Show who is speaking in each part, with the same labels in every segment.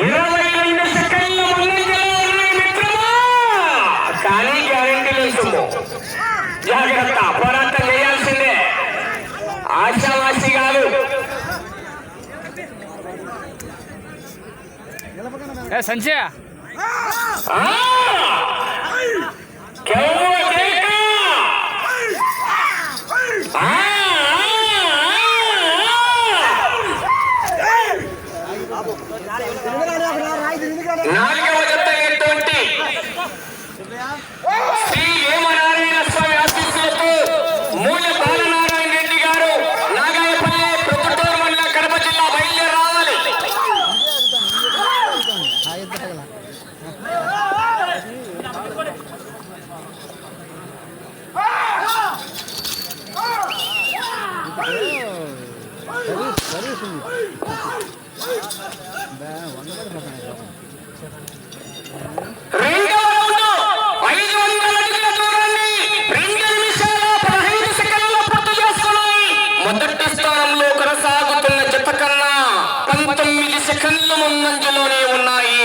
Speaker 1: ఇరవై సెకండ్ల కానీ గ్యారంటీ లేదు జాగ్రత్త పోరాటం చేయాల్సిందే ఆశావాసి కాదు
Speaker 2: ఏ సంచయ
Speaker 1: ఆ! మొదటి స్థానంలో కొనసాగుతున్న జత కన్నా పంతొమ్మిది సెకండ్ల ముందంజలోనే ఉన్నాయి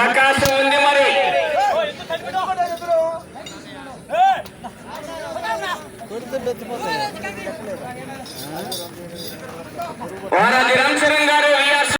Speaker 1: అవకాశం ఉంది మరి వారాది రామచరణ్ గారు